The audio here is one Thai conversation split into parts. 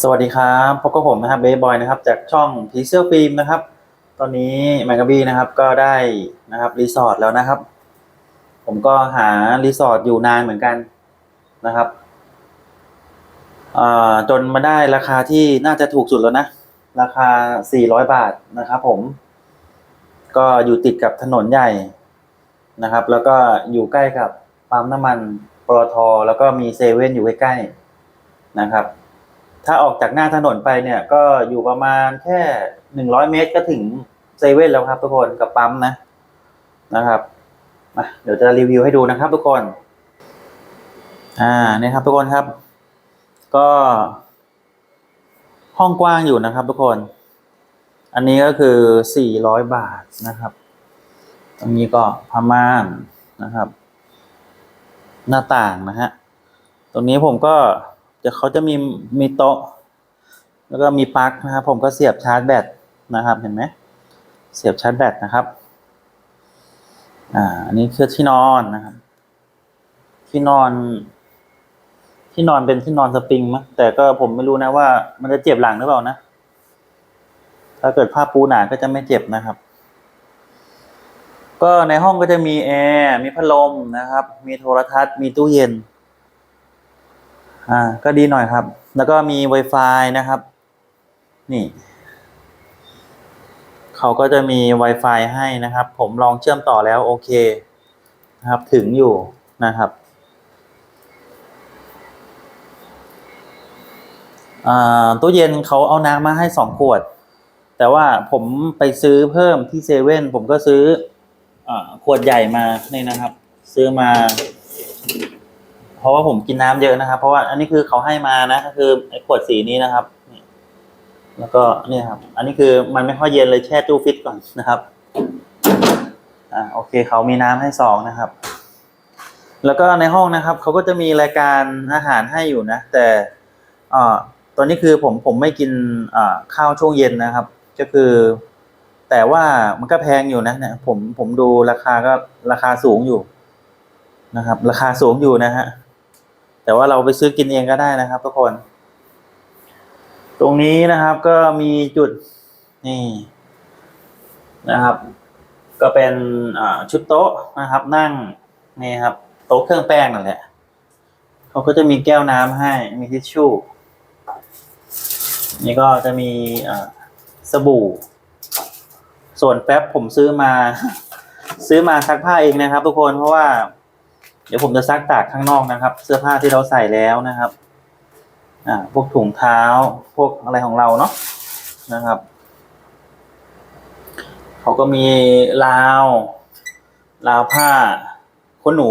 สวัสดีครับพบกับผมนะครับเบย์บอยนะครับจากช่องพีเซอร์ฟิล์มนะครับ ตอนนี้แมกกาบี้นะครับก็ได้นะครับรีสอร์ทแล้วนะครับ ผมก็หารีสอร์ทอยู่นานเหมือนกันนะครับจนมาได้ราคาที่น่าจะถูกสุดแล้วนะ ราคา 400 บาทนะครับผม ก็อยู่ติดกับถนนใหญ่นะครับ แล้วก็อยู่ใกล้กับปั๊มน้ำมันปตทแล้วก็มีเซเว่นอยู่ใกล้ๆนะครับ ถ้าออกจากหน้าถนนไปเนี่ยก็อยู่ประมาณแค่หนึ่งร้อยเมตรก็ถึงเซเว่นแล้วครับทุกคนกับปั๊มนะนะครับมาเดี๋ยวจะรีวิวให้ดูนะครับทุกคน อ่าเนี่ยครับทุกคนครับ ก็ ห้องกว้างอยู่นะครับทุกคน อันนี้ก็คือสี่ร้อยบาทนะครับ ตรงนี้ก็ผ้าม่านนะครับ หน้าต่างนะฮะ ตรงนี้ผมก็ จะเขาจะมีมีโต๊ะ แล้วก็มีปลั๊กนะครับผมก็เสียบชาร์จแบตนะครับ เห็นไหมเสียบชาร์จแบตนะครับ อ่าอันนี้คือที่นอนนะครับ ที่นอน ที่นอนเป็นที่นอนสปริงมั้งแต่ก็ผมไม่รู้นะว่า มันจะเจ็บหลังหรือเปล่านะถ้าเกิดผ้าปูหนาก็จะไม่เจ็บนะครับ ก็ในห้องก็จะมีแอร์มีพัดลมนะครับ มีโทรทัศน์มีตู้เย็น อ่า ก็ดีหน่อยครับ แล้วก็มี Wi-Fi นะครับ นี่เขาก็จะมี Wi-Fi ให้นะครับ ผมลองเชื่อมต่อแล้วโอเค นะครับ ถึงอยู่นะครับอ่าตู้เย็นเขาเอาน้ำมาให้สองขวด แต่ว่าผมไปซื้อเพิ่มที่เซเว่นผมก็ซื้ออ่าขวดใหญ่มานี่นะครับ ซื้อมา เพราะว่าผมกินน้ำเยอะนะครับ เพราะว่าอันนี้คือเขาให้มานะก็คือไอ้ขวดสีนี้นะครับนี่แล้วก็เนี่ยครับ อันนี้คือมันไม่ค่อยเย็นเลยแช่ตู้ฟิตก่อนนะครับ อ่าโอเคเขามีน้ำให้สองนะครับ แล้วก็ในห้องนะครับเขาก็จะมีรายการอาหารให้อยู่นะ แต่อ่าตอนนี้คือผมผมไม่กินอ่าข้าวช่วงเย็นนะครับ ก็คือ แต่ว่ามันก็แพงอยู่นะเนี่ยผมผมดูราคาก็ราคาสูงอยู่นะครับ ราคาสูงอยู่นะฮะ แต่ว่าเราไปซื้อกินเองก็ได้นะครับ ทุกคน ตรงนี้นะครับก็มีจุดนี่นะครับ ก็เป็นชุดโต๊ะนะครับ นั่งนี่ครับ โต๊ะเครื่องแป้งนั่นแหละเขาก็จะมีแก้วน้ำให้มีทิชชู่นี่ก็จะมีอสบู่ ส่วนแป๊บผมซื้อมา ซื้อมาซักผ้าเองนะครับ ทุกคนเพราะว่า เดี๋ยวผมจะซักตากข้างนอกนะครับ เสื้อผ้าที่เราใส่แล้วนะครับ อ่า พวกถุงเท้า พวกอะไรของเราเนาะนะครับเขาก็มีราวราวผ้าขนหนู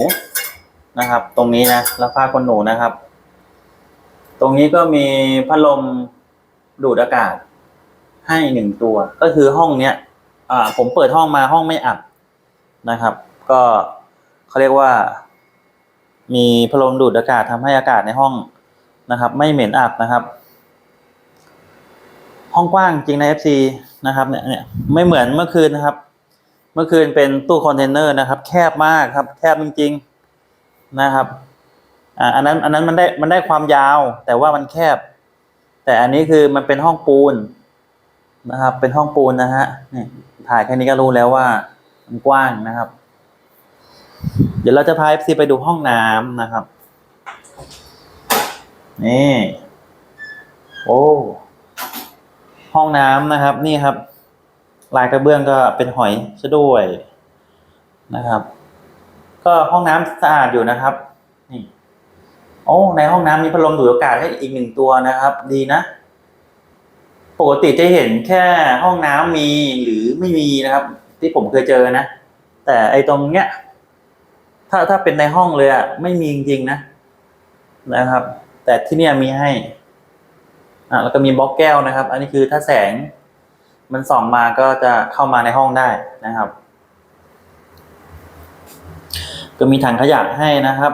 นะครับ ตรงนี้นะราวผ้าขนหนูนะครับ ตรงนี้ก็มีพัดลมดูดอากาศ ให้หนึ่งตัว ก็คือห้องเนี้ยอ่าผมเปิดห้องมาห้องไม่อับนะครับ ก็เขาเรียกว่า มีพัดลมดูดอากาศทำให้อากาศในห้องนะครับ ไม่เหม็นอับนะครับ ห้องกว้างจริงใน FC นะครับเนี่ยเนี่ยไม่เหมือนเมื่อคืนนะครับ เมื่อคืนเป็นตู้คอนเทนเนอร์นะครับ แคบมากครับ แคบจริงๆนะครับอ่าอันนั้นอันนั้นมันได้มันได้ความยาว แต่ว่ามันแคบ แต่อันนี้คือมันเป็นห้องปูนนะครับ เป็นห้องปูนนะฮะนี่ถ่ายแค่นี้ก็รู้แล้วว่ามันกว้างนะครับ เดี๋ยวเราจะพา FC ไปดูห้องน้ำนะครับ นี่ โอ้ ห้องน้ำนะครับ นี่ครับ ลายกระเบื้องก็เป็นหอยซะด้วยนะครับ ก็ห้องน้ำสะอาดอยู่นะครับ นี่ โอ้ ในห้องน้ำมีพัดลมดูดอากาศให้อีกหนึ่งตัวนะครับ ดีนะปกติจะเห็นแค่ห้องน้ำมีหรือไม่มีนะครับ ที่ผมเคยเจอนะ แต่ไอตรงเนี้ย ถ้าถ้าเป็นในห้องเลยอะไม่มีจริงๆนะนะครับ แต่ที่เนี่ยมีให้ อะแล้วก็มีบล็อกแก้วนะครับ อันนี้คือถ้าแสง มันส่องมาก็จะเข้ามาในห้องได้นะครับ ก็มีถังขยะให้นะครับ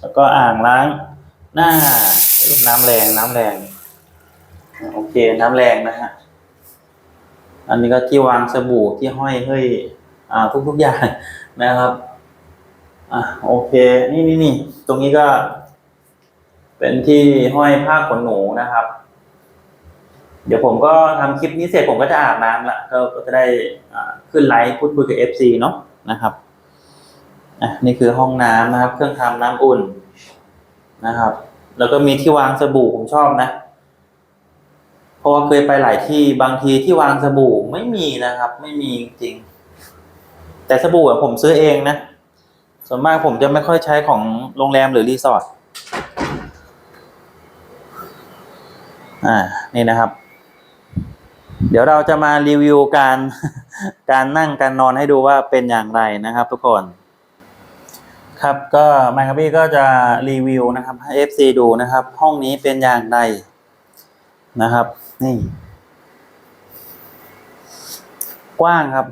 แล้วก็อ่างล้างหน้าน้ำแรงน้ำแรงโอเค น้ำแรงนะฮะอันนี้ก็ที่วางสบู่ที่ห้อยเฮ้ยอ่าทุกๆอย่างนะครับ อะโอเค นี่นี่นี่ตรงนี้ก็ เป็นที่ห้อยผ้าขนหนูนะครับ เดี๋ยวผมก็ทำคลิปนี้เสร็จผมก็จะอาบน้ำละก็จะได้อ่าขึ้นไลฟ์พูดคุยกับ FC เนาะนะครับอะนี่คือห้องน้ำนะครับ เครื่องทำน้ำอุ่นนะครับ แล้วก็มีที่วางสบู่ผมชอบนะเพราะว่าเคยไปหลายที่บางทีที่วางสบู่ไม่มีนะครับ ไม่มีจริง แต่สบู่อะผมซื้อเองนะ ส่วนมากผมจะไม่ค่อยใช้ของโรงแรมหรือรีสอร์ท อ่า นี่นะครับ เดี๋ยวเราจะมารีวิวการการนั่งการนอนให้ดูว่าเป็นอย่างไรนะครับทุกคน ครับก็ไมค์ครับพี่ก็จะรีวิวนะครับให้ FC ดูนะครับ ห้องนี้เป็นอย่างไรนะครับ นี่ กว้างครับ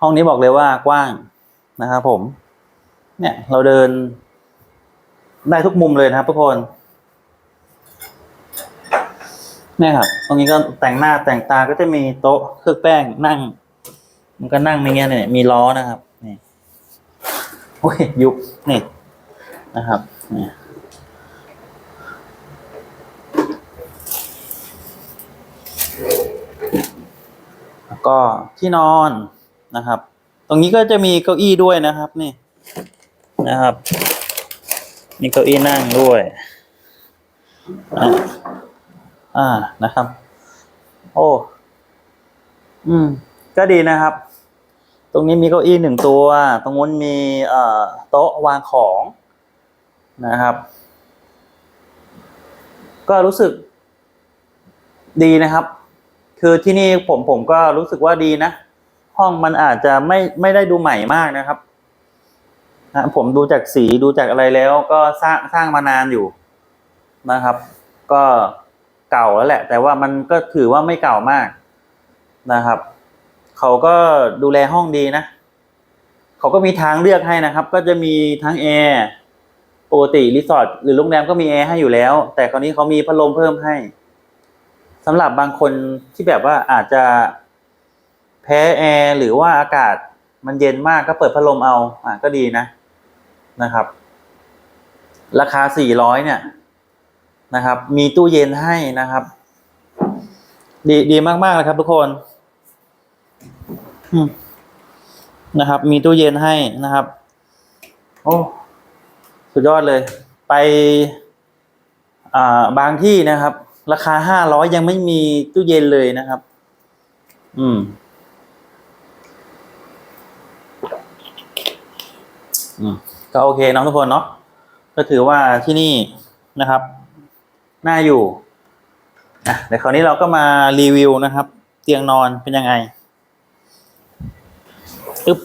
ห้องนี้บอกเลยว่ากว้างนะครับผม เนี่ย เราเดิน ได้ทุกมุมเลยนะครับทุกคน เนี่ยครับ ตรงนี้ก็แต่งหน้าแต่งตาก็จะมีโต๊ะเครื่องแป้งนั่ง มันก็นั่งในเงี้ยเนี่ยมีล้อนะครับ นี่โอ้ยยุบนี่นะครับนี่แล้วก็ที่นอนนะครับ ตรงนี้ก็จะมีเก้าอี้ด้วยนะครับ นี่ นะครับ มีเก้าอี้นั่งด้วยอ่านะครับ โอ้อืม ก็ดีนะครับ ตรงนี้มีเก้าอี้หนึ่งตัว ตรงนู้นมีเอ่อโต๊ะวางของนะครับ ก็รู้สึกดีนะครับ คือที่นี่ผมผมก็รู้สึกว่าดีนะ ห้องมันอาจจะไม่ไม่ได้ดูใหม่มากนะครับ นะผมดูจากสีดูจากอะไรแล้วก็สร้างสร้างมานานอยู่นะครับ ก็เก่าแล้วแหละ แต่ว่ามันก็ถือว่าไม่เก่ามากนะครับ เขาก็ดูแลห้องดีนะ เขาก็มีทางเลือกให้นะครับ ก็จะมีทั้งแอร์ปกติรีสอร์ทหรือโรงแรมก็มีแอร์ให้อยู่แล้ว แต่คราวนี้เขามีพัดลมเพิ่มให้สำหรับบางคนที่แบบว่าอาจจะแพ้แอร์หรือว่าอากาศมันเย็นมากก็เปิดพัดลมเอาอะก็ดีนะ นะครับ ราคาสี่ร้อยเนี่ยนะครับ มีตู้เย็นให้นะครับ ดีดีมากๆเลยครับ ทุกคนนะครับ มีตู้เย็นให้นะครับ โอ้สุดยอดเลย ไปอ่าบางที่นะครับ ราคาห้าร้อยยังไม่มีตู้เย็นเลยนะครับ อืม อืม ก็โอเคน้องทุกคนเนาะก็ถือว่าที่นี่นะครับน่าอยู่อะเดี๋ยวคราวนี้เราก็มารีวิวนะครับ เตียงนอนเป็นยังไงอึ๊บ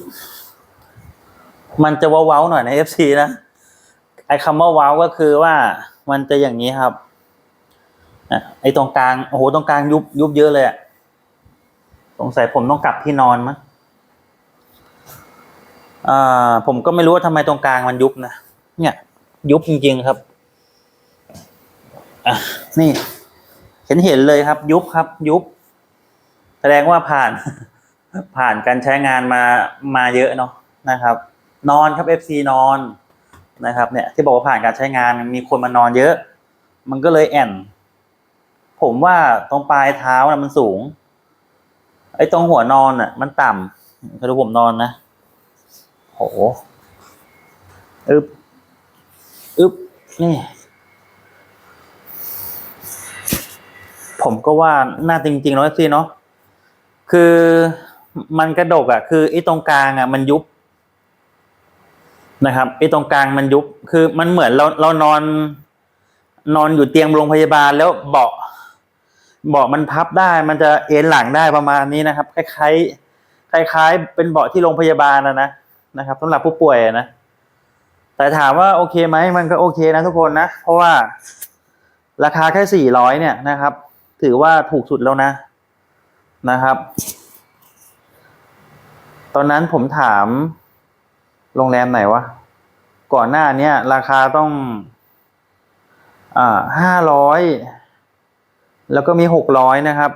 มันจะว้าๆหน่อยใน FC นะไอ้คำว่าว้าก็คือว่ามันจะอย่างนี้ครับอะไอ้ตรงกลางโอ้โหตรงกลางยุบยุบเยอะเลยอะสงสัยผมต้องกลับที่นอนมั้ง อ่าผมก็ไม่รู้ว่าทำไมตรงกลางมันยุบนะเนี่ย ยุบจริงๆครับอะนี่ เห็นเห็นเลยครับ ยุบครับ ยุบ แสดงว่าผ่าน ผ่านการใช้งานมามาเยอะเนาะนะครับ นอนครับ FC นอนนะครับ เนี่ย ที่บอกว่าผ่านการใช้งานมีคนมานอนเยอะ มันก็เลยแอนผมว่าตรงปลายเท้านะมันสูง ไอ้ตรงหัวนอนอะ มันต่ำคือผมนอนนะ โหอึบอึบนี่ ผมก็ว่าน่าจริงๆเนาะ FC เนาะคือมันกระดกอะ คือไอ้ตรงกลางอะ มันยุบนะครับไอ้ตรงกลางมันยุบ คือมันเหมือนเราเรานอน นอนอยู่เตียงโรงพยาบาลแล้วเบาะเบาะมันพับได้ มันจะเอ็นหลังได้ประมาณนี้นะครับ คล้ายๆคล้ายๆ เป็นเบาะที่โรงพยาบาลนะนะ นะครับสำหรับผู้ป่วยนะ แต่ถามว่าโอเคไหมมันก็โอเคนะทุกคนนะ เพราะว่าราคาแค่สี่ร้อยเนี่ยนะครับ ถือว่าถูกสุดแล้วนะนะครับ ตอนนั้นผมถามโรงแรมไหนวะก่อนหน้าเนี้ยราคาต้องอ่าห้าร้อยแล้วก็มีหกร้อยนะครับ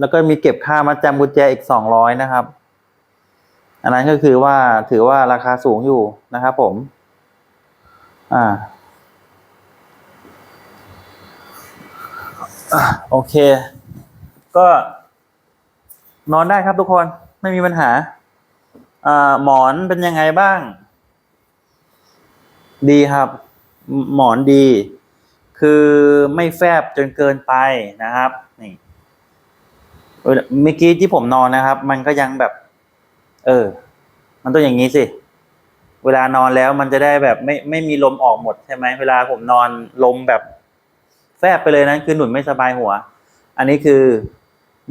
แล้วก็มีเก็บค่ามาจำกุญแจอีกสองร้อยนะครับ อันนั้นก็คือว่าถือว่าราคาสูงอยู่นะครับผม อ่า โอเค ก็นอนได้ครับทุกคนไม่มีปัญหาอ่าหมอนเป็นยังไงบ้าง ดีครับ หมอนดี คือไม่แฟบจนเกินไปนะครับ นี่เมื่อกี้ที่ผมนอนนะครับ มันก็ยังแบบ เออ มันต้องอย่างนี้สิ เวลานอนแล้วมันจะได้แบบไม่ไม่มีลมออกหมดใช่ไหมเวลาผมนอนลมแบบ แฟบไปเลยนั้นคือหนุนไม่สบายหัว อันนี้คือ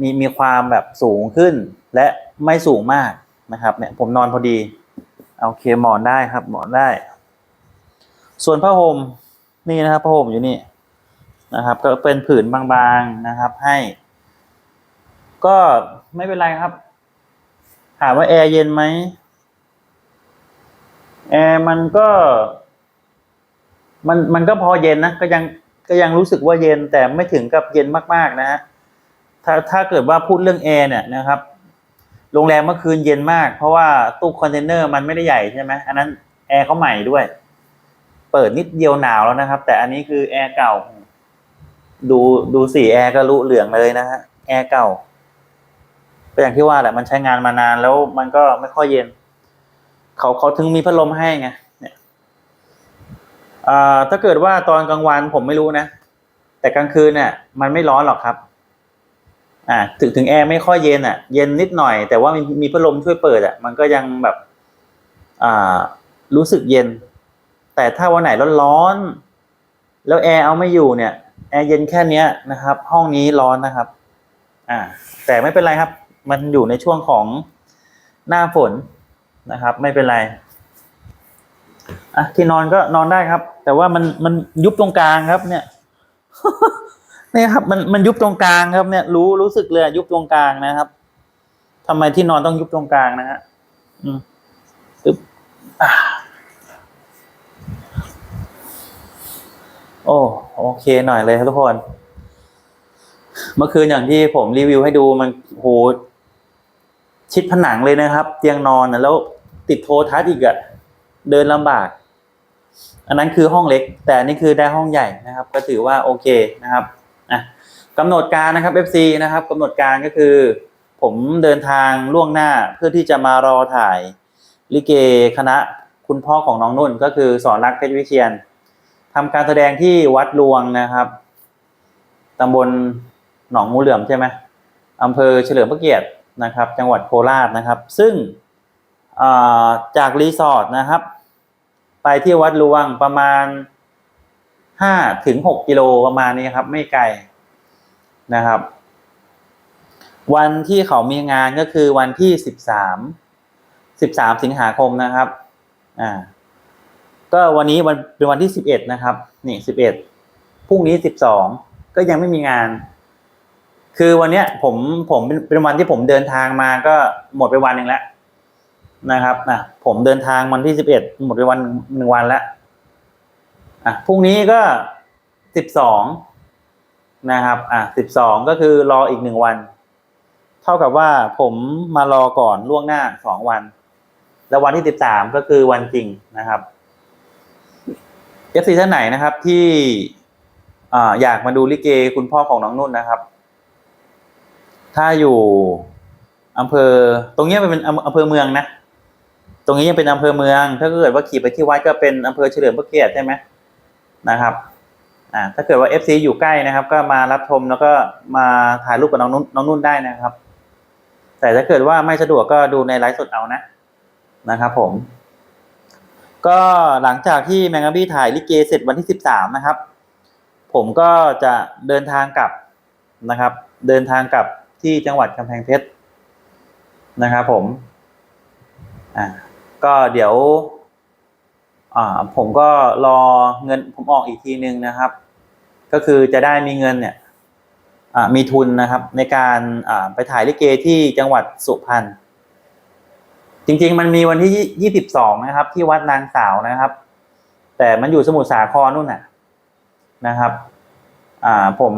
มีมีความแบบสูงขึ้น และไม่สูงมากนะครับเนี่ยผมนอนพอดีโอเคหมอนได้ครับ หมอนได้ ส่วนผ้าห่มนี่นะครับผ้าห่มอยู่นี่นะครับ ก็เป็นผืนบางๆนะครับ ให้ ก็ไม่เป็นไรครับ ถามว่าแอร์เย็นไหมแอร์มันก็ มันมันก็พอเย็นนะก็ยังก็ยังรู้สึกว่าเย็นแต่ไม่ถึงกับเย็นมากๆนะฮะถ้าถ้าเกิดว่าพูดเรื่องแอร์เนี่ยนะครับโรงแรมเมื่อคืนเย็นมาก เพราะว่าตู้คอนเทนเนอร์มันไม่ได้ใหญ่ใช่ไหมอันนั้นแอร์เขาใหม่ด้วย เปิดนิดเดียวหนาวแล้วนะครับ แต่อันนี้คือแอร์เก่า ดูดูสีแอร์ก็รู้เหลืองเลยนะฮะแอร์เก่า ก็อย่างที่ว่าแหละมันใช้งานมานานแล้วมันก็ไม่ค่อยเย็น เขาเขาถึงมีพัดลมให้ไงเนี่ยถ้าเกิดว่าตอนกลางวันผมไม่รู้นะ แต่กลางคืนเนี่ยมันไม่ร้อนหรอกครับ อ่าถึงถึงแอร์ไม่ค่อยเย็นอะ เย็นนิดหน่อย แต่ว่ามีมีพัดลมช่วยเปิดอะ มันก็ยังแบบอ่ารู้สึกเย็น แต่ถ้าวันไหนร้อนๆแล้วแอร์เอาไม่อยู่เนี่ยแอร์เย็นแค่เนี้ยนะครับ ห้องนี้ร้อนนะครับ อ่า แต่ไม่เป็นไรครับ มันอยู่ในช่วงของหน้าฝนนะครับ ไม่เป็นไรอะที่นอนก็นอนได้ครับ แต่ว่ามันมันยุบตรงกลางครับ เนี่ยนี่ครับ มันมันยุบตรงกลางครับเนี่ย รู้รู้สึกเลยยุบตรงกลางนะครับทำไมที่นอนต้องยุบตรงกลางนะฮะอืมปึ๊บอะโอ้โอเคหน่อยเลยครับทุกคน เมื่อคืนอย่างที่ผมรีวิวให้ดูมันโห ชิดผนังเลยนะครับ เตียงนอนนะแล้วติดโทรทัศน์อีกอะเดินลำบาก อันนั้นคือห้องเล็ก แต่นี่คือได้ห้องใหญ่นะครับ ก็ถือว่าโอเคนะครับอะกำหนดการนะครับ FC นะครับกำหนดการก็คือ ผมเดินทางล่วงหน้าเพื่อที่จะมารอถ่ายลิเกคณะคุณพ่อของน้องนุ่นก็คือสอนรักเพชรวิเชียนทำการแสดงที่วัดลวงนะครับตำบลหนองงูเหลื่อมใช่ไหมอำเภอเฉลิมพระเกียรติ นะครับ จังหวัดโคราชนะครับ ซึ่งาจากรีสอร์ทนะครับ ไปที่วัดลวงประมาณห้าถึงหกกิโลประมาณนี้ครับ ไม่ไกลนะครับ วันที่เขามีงานก็คือวันที่สิบสามสิบสามสิงหาคมนะครับอ่าก็วันนี้วันเป็นวันที่สิบเอ็ดนะครับ นี่สิบเอ็ดพรุ่งนี้สิบสองก็ยังไม่มีงาน คือวันเนี้ยผมผมเป็นเป็นวันที่ผมเดินทางมาก็หมดไปวันหนึ่งแล้วนะครับนะผมเดินทางวันที่สิบเอ็ดหมดไปวันหนึ่งวันแล้วอะพรุ่งนี้ก็สิบสองนะครับ อะสิบสองก็คือรออีกหนึ่งวัน เท่ากับว่าผมมารอก่อนล่วงหน้าสองวัน แล้ววันที่สิบสามก็คือวันจริงนะครับเอฟซีท่านไหนนะครับที่อ่าอยากมาดูลิเกคุณพ่อของน้องนุ่นนะครับ ถ้าอยู่อำเภอ ตรงนี้เป็นอำอำเภอเมืองนะ ตรงนี้ยังเป็นอำเภอเมือง ถ้าเกิดว่าขี่ไปที่วัดก็เป็นอำเภอเฉลิมพระเกียรติใช่ไหมนะครับอ่าถ้าเกิดว่าเอฟซีอยู่ใกล้นะครับ ก็มารับชมแล้วก็มาถ่ายรูปกับน้องนุ่นน้องนุ่นได้นะครับ แต่ถ้าเกิดว่าไม่สะดวกก็ดูในไลฟ์สดเอานะนะครับ ผม ก็หลังจากที่แมงกะบี้ถ่ายลิเกเสร็จวันที่สิบสามนะครับ ผมก็จะเดินทางกลับนะครับ เดินทางกลับ ที่จังหวัดกำแพงเพชรนะครับผมอ่าก็เดี๋ยวอ่าผมก็รอเงินผมออกอีกทีนึงนะครับ ก็คือจะได้มีเงินเนี่ยอ่ามีทุนนะครับในการอ่าไปถ่ายลิเกที่จังหวัดสุพรรณจริง ๆ มันมีวันที่ยี่สิบสองนะครับ ที่วัดนางสาวนะครับ แต่มันอยู่สมุทรสาครนู่นน่ะนะครับ อ่าผม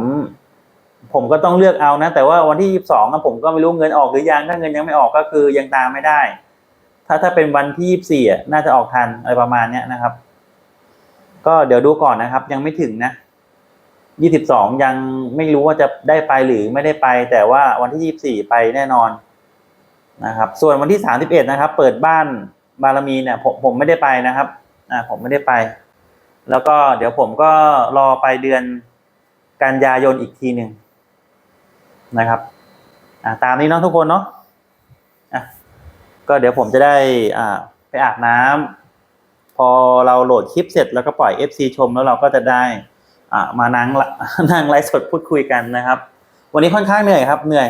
ผมก็ต้องเลือกเอานะ แต่ว่าวันที่ยี่สิบสองผมก็ไม่รู้เงินออกหรือยังถ้าเงินยังไม่ออกก็คือยังตามไม่ได้ ถ้าถ้าเป็นวันที่ยี่สิบสี่น่าจะออกทันอะไรประมาณเนี้ยนะครับ ก็เดี๋ยวดูก่อนนะครับ ยังไม่ถึงนะยี่สิบสองยังไม่รู้ว่าจะได้ไปหรือไม่ได้ไป แต่ว่าวันที่ยี่สิบสี่ไปแน่นอนนะครับ ส่วนวันที่สามสิบเอ็ดนะครับ เปิดบ้านบารมีเนี่ยผมผมไม่ได้ไปนะครับอ่าผมไม่ได้ไป แล้วก็เดี๋ยวผมก็รอไปเดือนกันยายนอีกทีหนึ่ง นะครับตามนี้เนาะทุกคนเนาะะก็เดี๋ยวผมจะได้ไปอาบน้ำพอเราโหลดคลิปเสร็จแล้วก็ปล่อย FC ชมแล้วเราก็จะได้มานั่งนั่งไลฟ์สดพูดคุยกันนะครับ วันนี้ค่อนข้างเหนื่อยครับเหนื่อย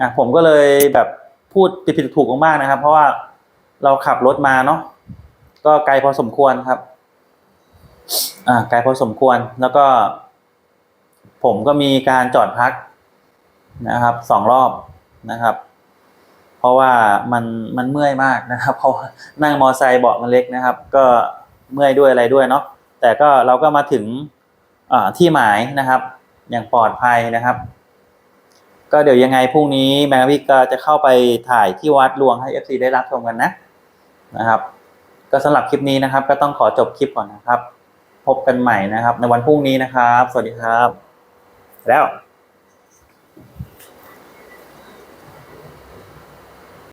อะผมก็เลยแบบพูดผิดๆถูกมากนะครับ เพราะว่าเราขับรถมาเนาะก็ไกลพอสมควรครับอ่าไกลพอสมควรแล้วก็ ผมก็มีการจอดพัก นะครับสองรอบนะครับ เพราะว่ามันมันเมื่อยมากนะครับ เพราะนั่งมอไซค์เบาะมันเล็กนะครับ ก็เมื่อยด้วยอะไรด้วยเนาะแต่ก็เราก็มาถึงที่หมายนะครับ อย่างปลอดภัยนะครับ ก็เดี๋ยวยังไงพรุ่งนี้แมงวิกก็จะเข้าไปถ่ายที่วัดลวงให้ FC ได้รับชมกันนะนะครับ ก็สำหรับคลิปนี้นะครับ ก็ต้องขอจบคลิปก่อนนะครับ พบกันใหม่นะครับ ในวันพรุ่งนี้นะครับ สวัสดีครับ แล้ว